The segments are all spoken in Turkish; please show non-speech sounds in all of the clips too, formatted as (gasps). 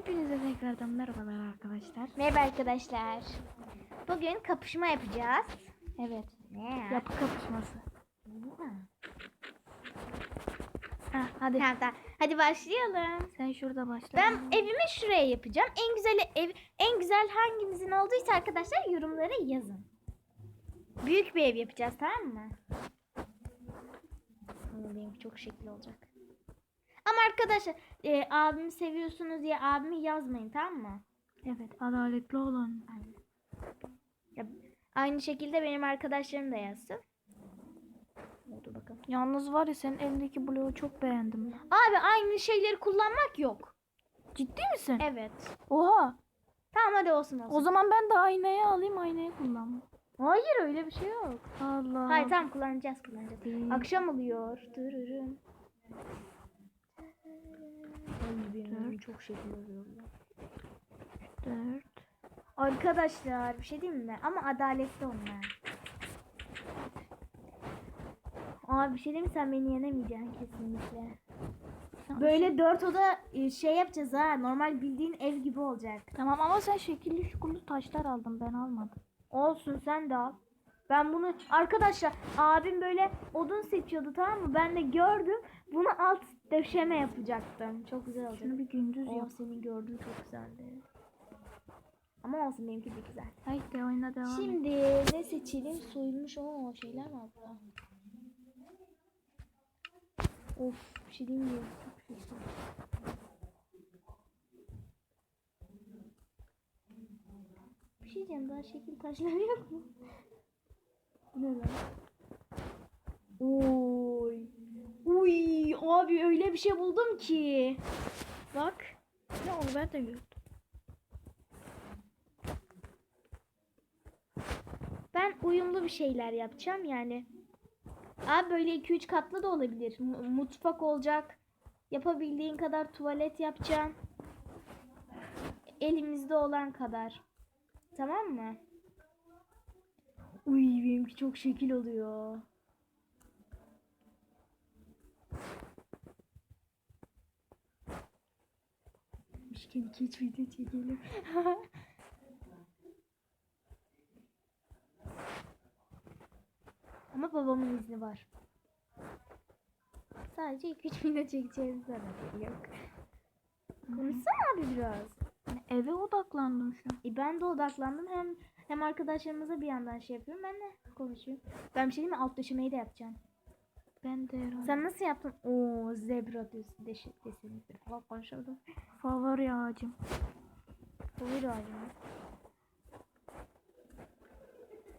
Hepinize tekrardan merhabalar arkadaşlar. Merhaba arkadaşlar. Bugün kapışma yapacağız. Evet. Ne ya? Yapı kapışması. Ha. Ha, hadi Tamam, tamam. Hadi başlayalım. sen şurada başla. Ben evimi şuraya yapacağım. En güzel ev, en güzel hanginizin olduysa arkadaşlar yorumlara yazın. Büyük bir ev yapacağız tamam mı? Ama Benimki çok şekil olacak. Ama arkadaşlar e, abimi seviyorsunuz diye abimi yazmayın tamam mı? Evet adaletli olan. Ya, aynı şekilde benim arkadaşlarım da yazsın. Oldu bakalım. Yalnız var ya senin elindeki bloğu çok beğendim. Abi aynı şeyleri kullanmak yok. Ciddi misin? Evet. Oha. Tamam hadi olsun olsun. O zaman ben de aynayı alayım aynayı kullanma. Hayır öyle bir şey yok. Allah. Hayır tamam kullanacağız kullanacağız. Akşam oluyor. Dırırım. Dört. çok şekil oluyor. ya. dört. Arkadaşlar bir şey diyeyim mi? Ama adaletli onlar. Abi bir şey diyeyim mi? sen beni yenemeyeceksin kesinlikle. Böyle dört oda e, şey yapacağız ha. Normal bildiğin ev gibi olacak. Tamam ama sen şekilli şukullu taşlar aldın ben almadım. Olsun sen de al. Ben bunu arkadaşlar abim böyle odun seçiyordu tamam mı? Ben de gördüm. Bunu alt döşeme yapacaktım. Çok güzel olacak. Şunu bir gündüz Oo, yap. senin gördüğün çok güzeldi. Ama olsun benimki de güzel. Haydi oyuna devam et. Şimdi ne seçelim? Soyulmuş o şeyler var burada. Of bir şey diyeyim mi? Çok şekil. Bir şey diyeceğim daha şekil taşları yok mu? Bu ne lan? Oy. Uy abi öyle bir şey buldum ki. Bak. Ya onu ben de gördüm. Ben uyumlu bir şeyler yapacağım yani. Abi böyle 2-3 katlı da olabilir. Mu- Mutfak olacak. Yapabildiğin kadar tuvalet yapacaksın. Elimizde olan kadar. Tamam mı? Uy benimki çok şekil oluyor. Demişken 2-3 video çekelim. Ama babamın izni var. Sadece 2-3 video çekeceğiz haberi yok. Konuşsana abi biraz. Yani eve odaklandım şu an. E ben de odaklandım. Hem hem arkadaşlarımıza bir yandan şey yapıyorum. Ben de konuşuyorum. Ben bir şey diyeyim mi? Alt döşemeyi de yapacağım. Ben de herhalde. Sen nasıl yaptın? Oo zebra des- deşi- desenidir falan konuşalım. (laughs) Favori ağacım. Buyur ağacım.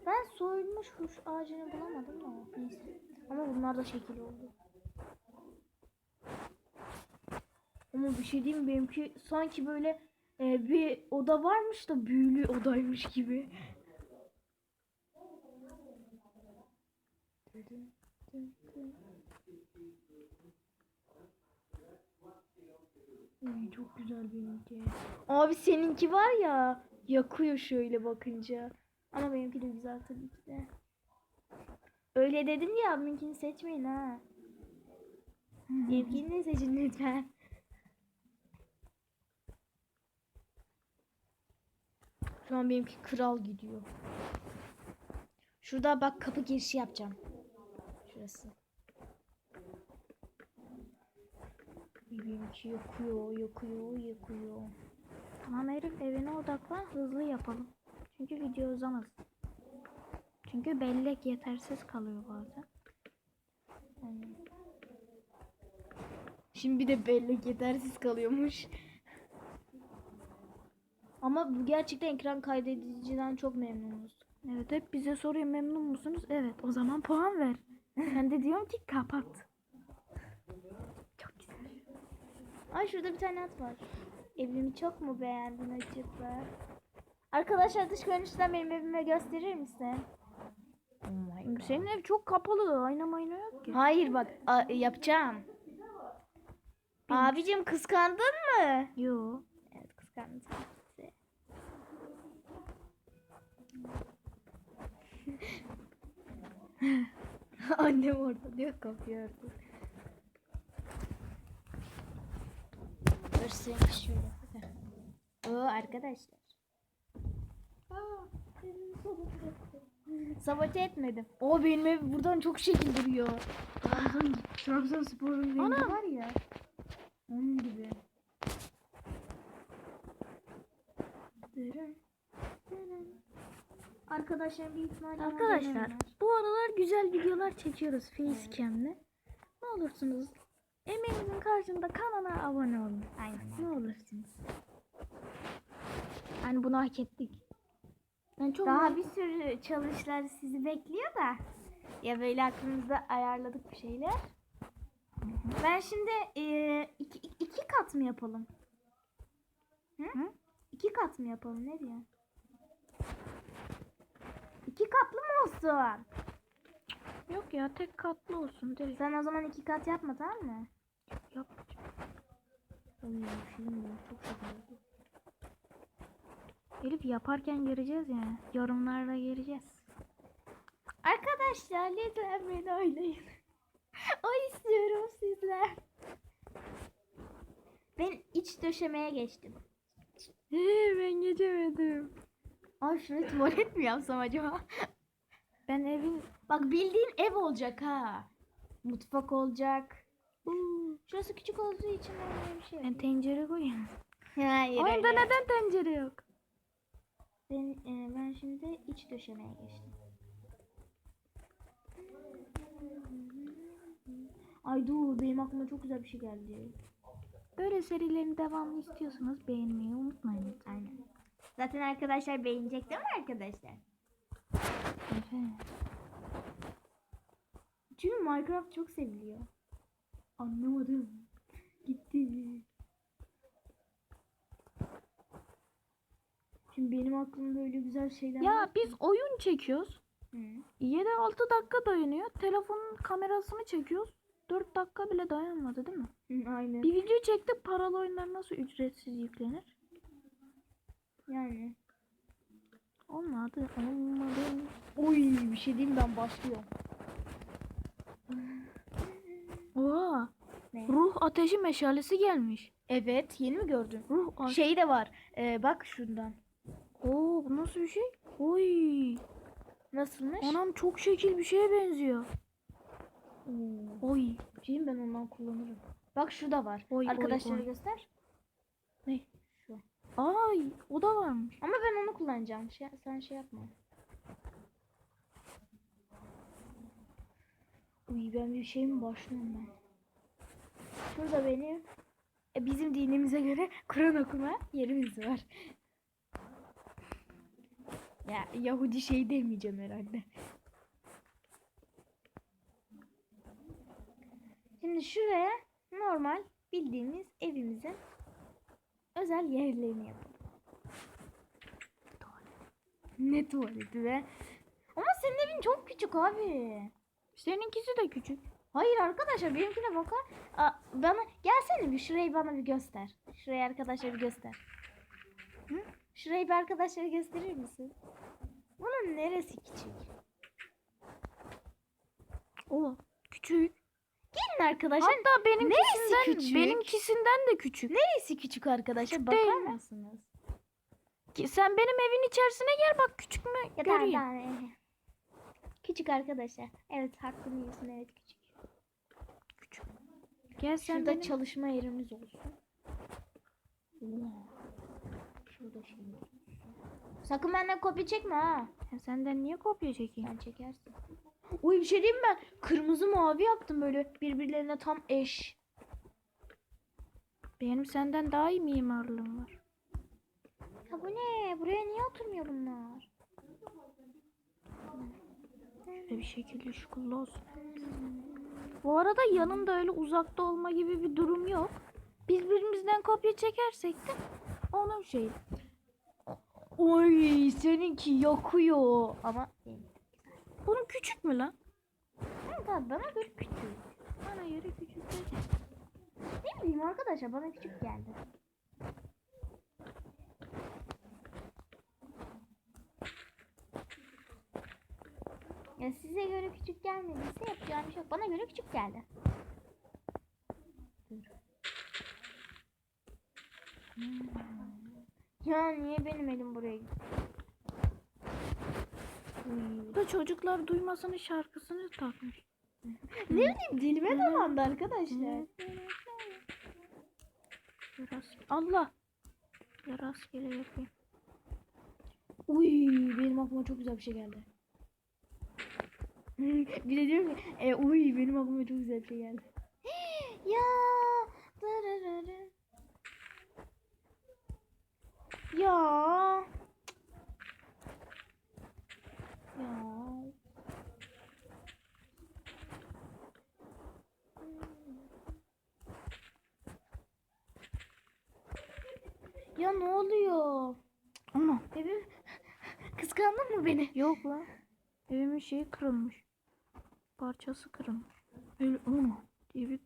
Ben soyulmuş huş ağacını bulamadım da neyse. Ama bunlar da şekil oldu. Ama bir şey diyeyim benimki sanki böyle e, bir oda varmış da büyülü odaymış gibi. Uy, çok güzel benimki. Abi seninki var ya yakıyor şöyle bakınca. Ama benimki de güzel tabii ki de. Öyle dedin ya benimkini seçmeyin ha. Benimkini seçin lütfen. Şu an benimki kral gidiyor. Şurada bak kapı girişi yapacağım. Şurası. Benimki yakıyor, yakıyor, yakıyor. Tamam Elif evine odaklan hızlı yapalım. Çünkü video uzamaz. Çünkü bellek yetersiz kalıyor bazen. Aynen. Şimdi bir de bellek yetersiz kalıyormuş. Ama bu gerçekten ekran kaydediciden çok memnunuz. Evet hep bize soruyor memnun musunuz? Evet o zaman puan ver. (laughs) ben de diyorum ki kapat. Çok güzel. Ay şurada bir tane at var. Evimi çok mu beğendin acaba? Arkadaşlar dış görünüşten benim evime gösterir misin? Oh my God. Senin ev çok kapalı. Ayna mayna yok ki. Hayır bak yapacağım. Abicim kıskandın mı? Yo. Evet kıskandım. (laughs) Annem orada diyor kapıyor. Dur seni şöyle. Oo arkadaşlar. Sabote etmedim. O benim ev buradan çok şekil duruyor. Trabzon, Trabzonspor'un rengi Ana! var ya. Onun gibi. Arkadaşlar bir ihtimalle Arkadaşlar bu aralar güzel videolar çekiyoruz facecam'le. Ne olursunuz emeğimizin karşında kanala abone olun. Aynen. Ne olursunuz. Hani bunu hak ettik. Ben çok Daha bir sürü challenge'lar sizi bekliyor da. Ya böyle aklımızda ayarladık bir şeyler. Ben şimdi e, iki, iki kat mı yapalım? Hı? Hı? İki kat mı yapalım? Ne diyor? İki katlı mı olsun? yok ya tek katlı olsun direkt. Sen o zaman iki kat yapma tamam mı? Yap. Oy, film bu, çok oldu. Elif yaparken göreceğiz yani. Yorumlarda göreceğiz. Arkadaşlar lütfen beni oynayın. (laughs) o istiyorum sizden. Ben iç döşemeye geçtim. ben geçemedim. Ay şunu tuvalet mi yapsam acaba? Ben evin Bak bildiğin ev olacak ha. Mutfak olacak. Şurası küçük olduğu için böyle bir şey ben yok. tencere koyayım. Hayır, Oyunda hayır. neden tencere yok? Ben, e, ben şimdi iç döşemeye geçtim. Ay dur benim aklıma çok güzel bir şey geldi. Böyle serilerin devamını istiyorsanız beğenmeyi unutmayın. Aynen. Zaten arkadaşlar beğenecek değil mi arkadaşlar? Efe. Çünkü Minecraft çok seviliyor. Anlamadım. Gitti. Şimdi benim aklımda öyle güzel şeyler var. Ya biz oyun çekiyoruz. Hı. 7-6 dakika dayanıyor. Telefonun kamerasını çekiyoruz. 4 dakika bile dayanmadı değil mi? Hı, aynen. Bir video çektik paralı oyunlar nasıl ücretsiz yüklenir? Yani. Olmadı. Olmadı. Oy bir şey diyeyim ben başlıyorum. Oha. Ne? Ruh ateşi meşalesi gelmiş. Evet yeni mi gördün? Ruh ateşi. Şey de var. Ee, bak şundan. Oo bu nasıl bir şey? Oy. Nasılmış? Anam çok şekil bir şeye benziyor. Oo. Oy. Şeyim ben ondan kullanırım. Bak şu da var. Oy, oy, Arkadaşlara oy. göster. Ne? Şu. Ay o da varmış. Ama ben onu kullanacağım. Şey, sen şey yapma. Uy ben bir şey mi başlıyorum ben? Şurada benim e, bizim dinimize göre (laughs) Kur'an okuma yerimiz var. Ya Yahudi şey demeyeceğim herhalde. Şimdi şuraya normal bildiğimiz evimizin özel yerlerini yapalım. Ne tuvaleti be? Ama senin evin çok küçük abi. Seninkisi de küçük. Hayır arkadaşlar benimkine bakar. Aa, bana gelsene bir şurayı bana bir göster. Şurayı arkadaşlar bir göster. Hı? Şurayı bir arkadaşlara gösterir misin? Bunun neresi küçük? O küçük. Gelin arkadaşlar. Hatta benimkisinden, küçük? benimkisinden de küçük. Neresi küçük arkadaşlar? Küçük Bakar mi? mısınız? Ki Sen benim evin içerisine gel bak küçük mü Ya göreyim. tamam, evet. Küçük arkadaşlar. Evet hakkını yiyorsun evet küçük. Küçük. Gel sen Şurada benim... çalışma yerimiz olsun. Şurada şey. Sakın benden kopya çekme ha. Ya senden niye kopya çekeyim? Sen çekersin. Uy bir şey diyeyim ben? Kırmızı mavi yaptım böyle birbirlerine tam eş. Benim senden daha iyi mimarlığım var. Ya bu ne? Buraya niye oturmuyor bunlar? Şöyle bir şekilde şukullu olsun. Bu arada yanımda öyle uzakta olma gibi bir durum yok. Biz birbirimizden kopya çekersek de onun şeyi. Oy seninki yakıyor. Ama Bunun küçük mü lan? Abi bana göre küçük. Bana göre küçük. Ne bileyim arkadaşlar bana küçük geldi. Ya size göre küçük gelmediyse yapacağım bir şey yok. Bana göre küçük geldi. Hmm. Ya niye benim elim buraya gitti? Da çocuklar duymasının şarkısını takmış. (laughs) Ne bileyim dilime dolandı arkadaşlar. Allah. Bir rastgele yapayım. Uy benim aklıma çok güzel bir şey geldi. (laughs) bir de diyorum ki e, uy benim aklıma çok güzel bir şey geldi. (gasps) ya dararara. Ya. Ya. Ya ne oluyor? Ana. Evim (gasps) kıskandın mı beni? Yok lan. Evimin şeyi kırılmış. Parçası kırılmış. Öyle ana diye bir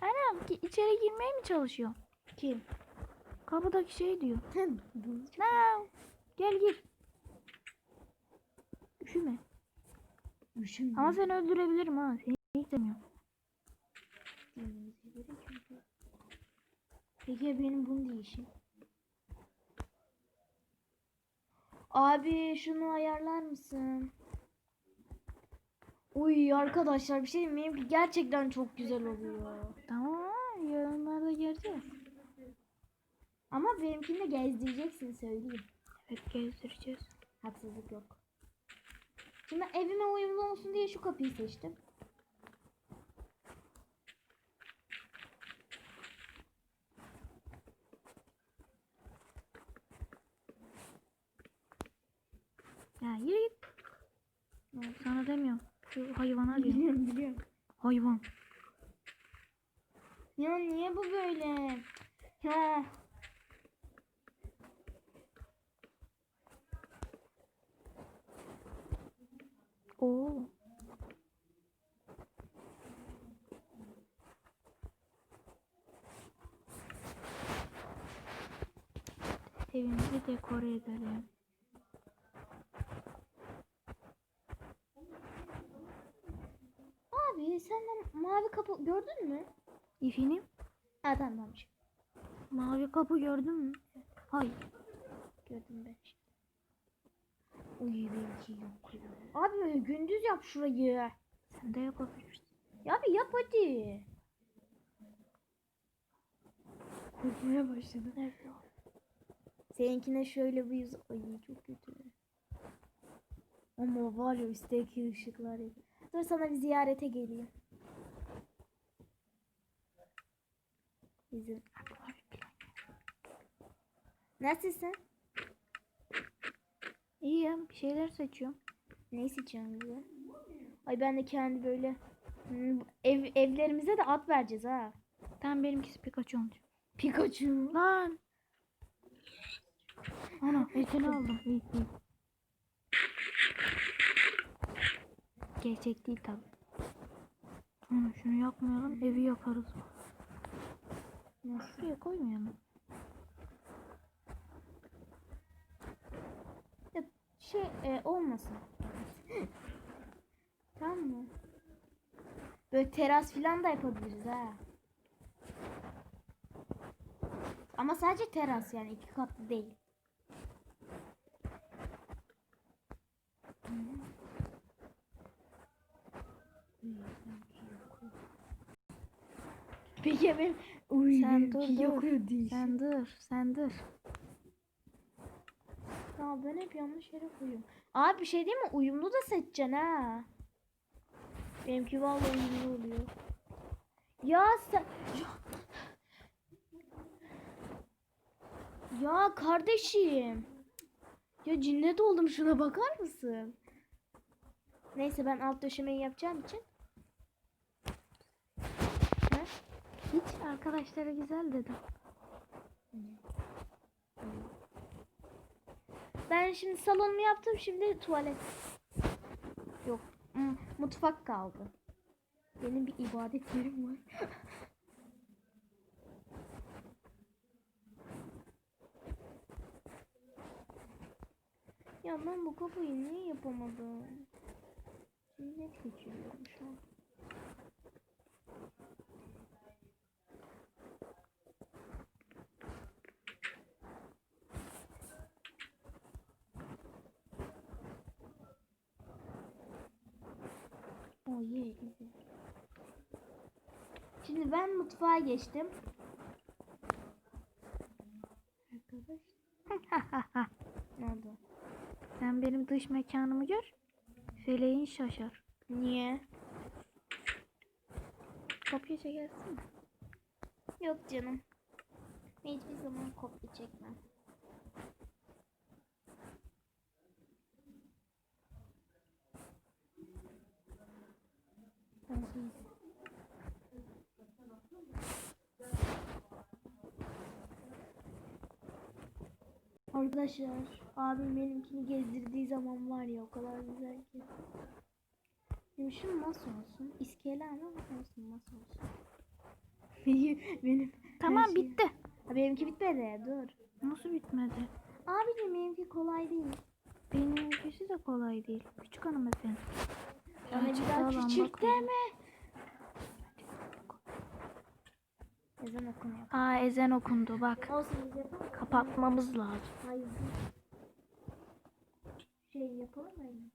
Anam ki içeri girmeye mi çalışıyor? Kim? Kapıdaki şey diyor. Lan gel gir. Üşüme. Üşüm. Ama seni öldürebilirim ha. Seni istemiyorum. Peki ya benim bunu değişim. Abi şunu ayarlar mısın? Uy arkadaşlar bir şey diyeyim? Benimki gerçekten çok güzel oluyor. Tamam yarınlarda geleceğiz. Ama benimkini de gezdireceksin söyleyeyim. Evet gezdireceğiz. Haksızlık yok. Şimdi evime uyumlu olsun diye şu kapıyı seçtim. Sana demiyorum. Şu hayvana diyorum. Biliyorum biliyorum. Hayvan. Ya niye bu böyle? Ya. Oo. Evimizi dekore edelim. Abi sen de mavi kapı gördün mü? İfinim. Ha tamam. Mavi kapı gördün mü? Hayır. Gördüm ben. Uy benimki yok. Abi gündüz yap şurayı. Sen de yapabilirsin. Ya bir yap hadi. Korkmaya başladım. Seninkine şöyle bir yüz. Ay çok kötü. Ama var ya üstteki ışıklar. Dur sana bir ziyarete geleyim. İzin. Nasılsın? İyi ya bir şeyler seçiyorum. Ne seçiyorsun bize? Ay ben de kendi böyle Hmm, ev evlerimize de at vereceğiz ha. Tamam benimkisi Pikachu olacak. Pikachu. Lan. Ana etini aldım. İyi iyi. Gerçek değil tabi. Ana şunu yakmayalım evi yakarız. Nasıl? Şuraya koymayalım. Şey e, olmasın. tamam mı? Böyle teras falan da yapabiliriz ha. Ama sadece teras yani iki katlı değil. Peki ya benim Uy, Sen dur, benimki dur. değil. Sen dur sen dur. Ya ben hep yanlış yere koyuyorum. Abi bir şey değil mi? Uyumlu da seçeceksin ha. Benimki vallahi uyumlu oluyor. Ya sen... Ya, ya kardeşim. Ya cinnet oldum şuna bakar mısın? Neyse ben alt döşemeyi yapacağım için. Hiç arkadaşlara güzel dedim. Ben şimdi salonumu yaptım şimdi tuvalet. Yok m- mutfak kaldı. Benim bir ibadet yerim var. (laughs) ya ben bu kapıyı niye yapamadım? Hı? net geçiriyorum şu an. Yeah, güzel. Şimdi ben mutfağa geçtim. Arkadaş. (laughs) ne oldu? Sen benim dış mekanımı gör. Feleğin şaşar. Niye? Kopya çekersin? Yok canım. Hiçbir zaman kopya çekmem. Arkadaşlar abim benimkini gezdirdiği zaman var ya o kadar güzel ki. Benim şu masa olsun. İskele ama olsun (laughs) masa olsun. benim Tamam şey- bitti. Ha, benimki bitmedi. Dur. Nasıl bitmedi? Abicim benimki kolay değil. Benimkisi de kolay değil. Küçük hanımefendi. Daha küçük deme. Ezan okunuyor. Aa ezan okundu bak. Kapatmamız lazım. Hayır. Şey yapalım mı?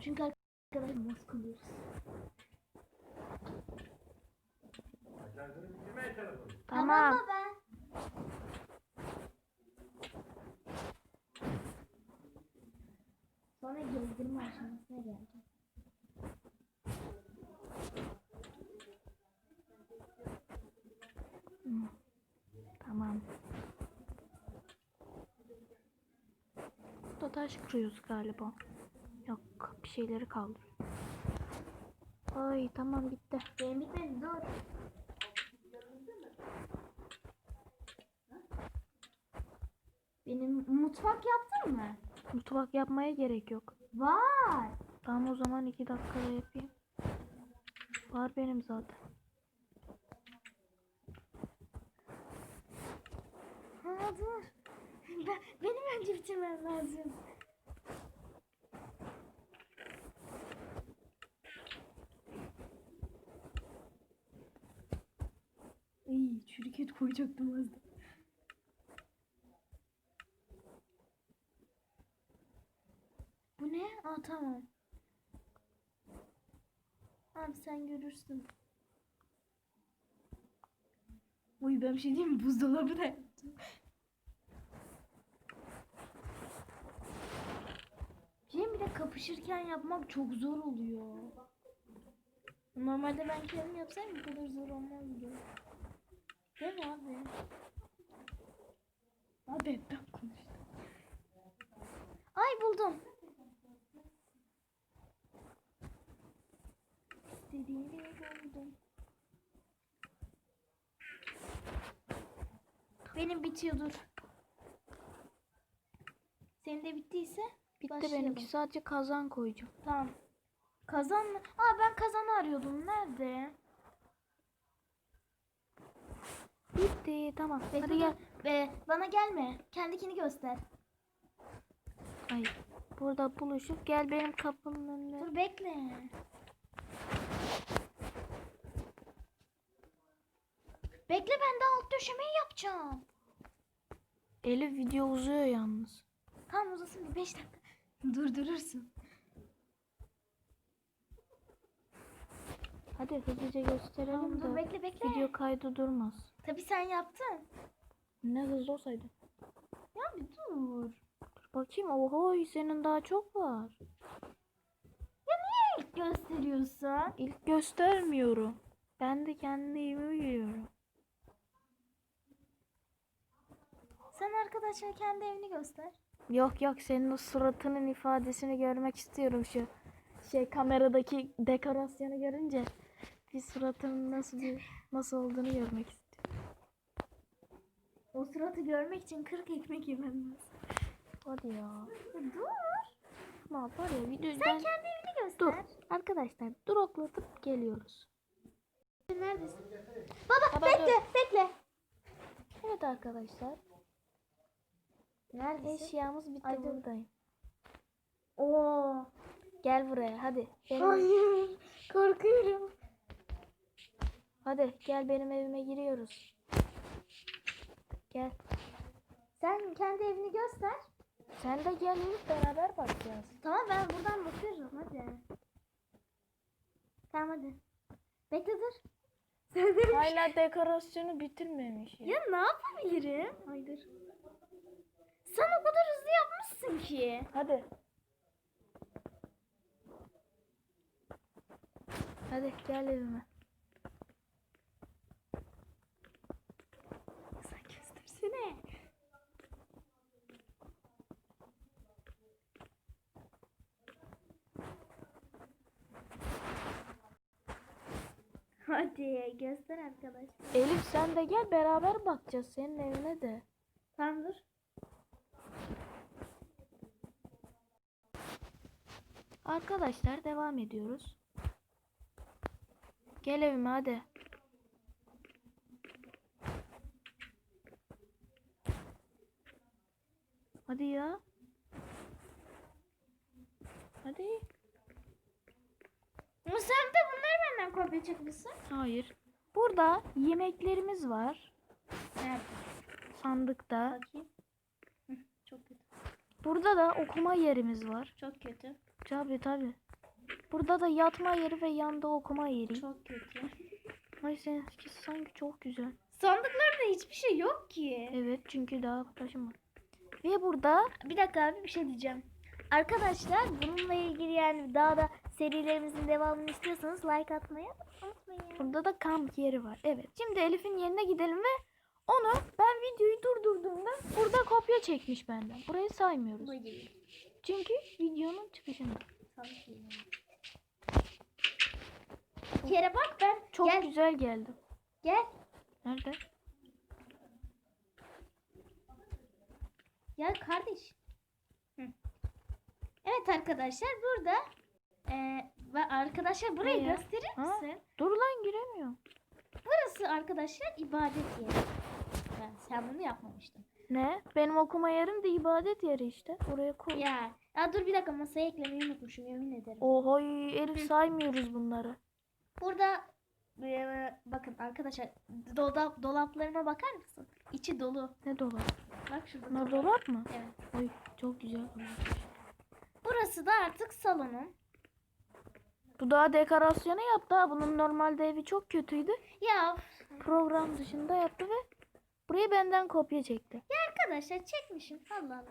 Çünkü arkadaşlar namaz kılıyoruz. Tamam. baba. Sonra gezdirme aşamasına geldim. Tamam. Burada taş kırıyoruz galiba. Yok bir şeyleri kaldır. Ay tamam bitti. Benim bitmedi dur. Benim mutfak yaptın mı? Mutfak yapmaya gerek yok. Var. Tamam o zaman iki dakikada yapayım. Var benim zaten. Ha dur. Ben, benim önce bitirmem lazım. İyi, çürük et koyacaktım az da. Bu ne? Aa tamam. Abi sen görürsün. Uy ben bir şey diyeyim mi? Buzdolabı da yaptım. Cem bir de kapışırken yapmak çok zor oluyor. Normalde ben kendim yapsam bu kadar zor olmazdı. Değil mi? Abi hep ben konuştum. Ay buldum. İstediğimi buldum. Benim bitiyor dur. Senin de bittiyse Bitti başlayalım. benimki sadece kazan koyacağım. Tamam. Kazan mı? Aa ben kazanı arıyordum. Nerede? Bitti tamam. Bekle, Hadi gel. Ee, bana gelme. Kendikini göster. Hayır. Burada buluşup gel benim kapımın önüne. Dur bekle. Bekle ben de alt döşemeyi yapacağım. Elif video uzuyor yalnız. Tamam uzasın bir 5 dakika. Durdurursun. Hadi hızlıca gösterelim Tamam dur de bekle bekle. video kaydı durmaz. Tabii sen yaptın. Ne hızlı olsaydı. Ya bir dur. Dur bakayım. Oho senin daha çok var. Ya niye ilk gösteriyorsun? İlk göstermiyorum. Ben de kendimi biliyorum. Sen arkadaşlar kendi evini göster. Yok yok senin o suratının ifadesini görmek istiyorum şu şey kameradaki dekorasyonu görünce bir suratının nasıl bir nasıl olduğunu görmek istiyorum. O suratı görmek için 40 ekmek yemem lazım. Hadi ya. Dur. Ama var ya video Sen ben kendi evini göster. dur arkadaşlar droplatıp geliyoruz. Neredesin? Baba, Baba, bekle, bekle. Evet arkadaşlar. Neredesin? Eşyamız bitti dur. buradayım. Oo. Gel buraya hadi. Benim, Hayır. Korkuyorum. hadi gel benim evime giriyoruz. Gel. Sen kendi evini göster. Sen de gel Elif beraber bakacağız. Tamam ben buradan bakıyorum hadi. Tamam hadi. Bekle dur. Sen de Hala dekorasyonu bitirmemiş. ya. Ya ne yapabilirim? Ay dur. Sen o kadar hızlı yapmışsın ki. Hadi. Hadi gel evime. Sen göstersene. Hadi göster arkadaş. Elif sen de gel beraber bakacağız senin evine de. Tamam dur. Arkadaşlar devam ediyoruz. Gel evime hadi. Hadi ya. Hadi. Ama sen de bunları benden kopya çekmişsin. Hayır. Burada yemeklerimiz var. Nerede? Sandıkta. Bakayım. Çok kötü. Burada da okuma yerimiz var. Çok kötü. Tabi tabi. Burada da yatma yeri ve yanda okuma yeri. Çok kötü. Ay seninki sanki çok güzel. Sandıklarda hiçbir şey yok ki. Evet çünkü daha taşım var. Ve burada Bir dakika abi bir şey diyeceğim. Arkadaşlar bununla ilgili yani daha da serilerimizin devamını istiyorsanız like atmayı unutmayın. burada da kamp yeri var. Evet. Şimdi Elif'in yerine gidelim ve onu ben videoyu durdurduğumda burada kopya çekmiş benden. Burayı saymıyoruz. Çünkü videonun çıkışında. Bir kere bak ben Çok gel güzel geldi. gel Nerede? gel kardeş. Hı. Evet arkadaşlar burada ve arkadaşlar burayı Ne ya? gösterir Ha? misin? Dur lan giremiyorum. Burası arkadaşlar ibadet yeri. Ben, sen bunu yapmamıştın. Ne? Benim okuma yerim de ibadet yeri işte. Oraya koy. Ya, ya dur bir dakika masaya eklemeyi unutmuşum yemin ederim. Ohoy Elif saymıyoruz bunları. Burada eee, bakın arkadaşlar dolap, dolaplarıma bakar mısın? İçi dolu. Ne dolap? Bak şurada. Bunlar dolap. dolap mı? Evet. Oy çok güzel. Burası da artık salonum. Bu daha dekorasyonu yaptı. Bunun normalde evi çok kötüydü. Ya, Program dışında yaptı ve burayı benden kopya çekti. ya arkadaşlar çekmişim. Allah Allah.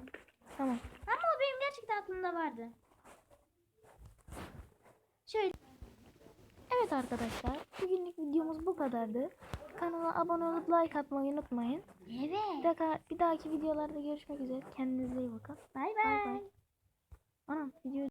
Tamam. Ama o benim gerçekten aklımda vardı. Şöyle. Evet arkadaşlar. Bugünlük videomuz bu kadardı. Kanala abone olup like atmayı unutmayın. Bir, Evet. dakika, bir dahaki videolarda görüşmek üzere. Kendinize iyi bakın. Bay. bay. Anam video